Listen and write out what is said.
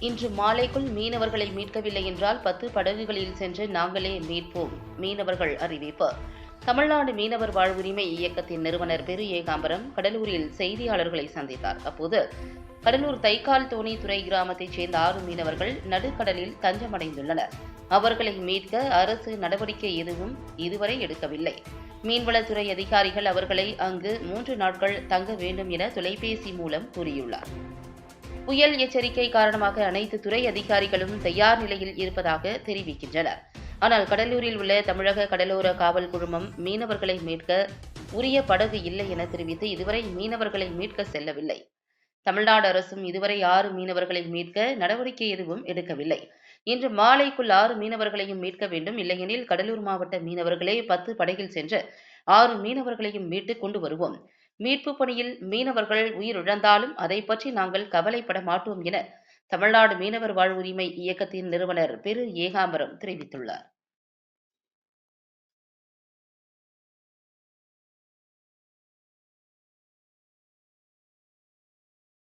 இன்று மாலைக்குள் மீனவர்களை மீட்கவில்லை என்றால் பத்து படகுகளில் சென்று நாங்களே மீட்போம் மீனவர்கள் அறிவிப்பு. தமிழ்நாடு மீனவர் வாழ்வுரிமை இயக்கத்தின் நிறுவனர் பெரு. ஏகாம்பரம் கடலூரில் செய்தியாளர்களை சந்தித்தார். அப்போது கடலூர் தைக்கால் தோணி துறை கிராமத்தைச் சேர்ந்த ஆறு மீனவர்கள் நடுக்கடலில் தஞ்சமடைந்துள்ளனர். அவர்களை மீட்க அரசு நடவடிக்கை எதுவும் இதுவரை எடுக்கவில்லை. மீன்வளத்துறை அதிகாரிகள் அவர்களை அங்கு மூன்று நாட்கள் தங்க வேண்டும் என தொலைபேசி மூலம் கூறியுள்ளார். புயல் எச்சரிக்கை காரணமாக அனைத்து துறை அதிகாரிகளும் தயார் நிலையில் இருப்பதாக தெரிவிக்கின்றனர். ஆனால் கடலூரில் உள்ள தமிழக கடலோர காவல் குழுமம் மீனவர்களை மீட்க உரிய படகு இல்லை என தெரிவித்து இதுவரை மீனவர்களை மீட்க செல்லவில்லை. தமிழ்நாடு அரசும் இதுவரை ஆறு மீனவர்களை மீட்க நடவடிக்கை எதுவும் எடுக்கவில்லை. இன்று மாலைக்குள் ஆறு மீனவர்களையும் மீட்க வேண்டும். இல்லையெனில் கடலூர் மாவட்ட மீனவர்களே பத்து படகில் சென்று ஆறு மீனவர்களையும் மீட்டு கொண்டு வருவோம். மீட்பு பணியில் மீனவர்கள் உயிரிழந்தாலும் அதை பற்றி நாங்கள் கவலைப்பட மாட்டோம் என தமிழ்நாடு மீனவர் வாழ்வுரிமை இயக்கத்தின் நிறுவனர் பெரு ஏகாம்பரம் தெரிவித்துள்ளார்.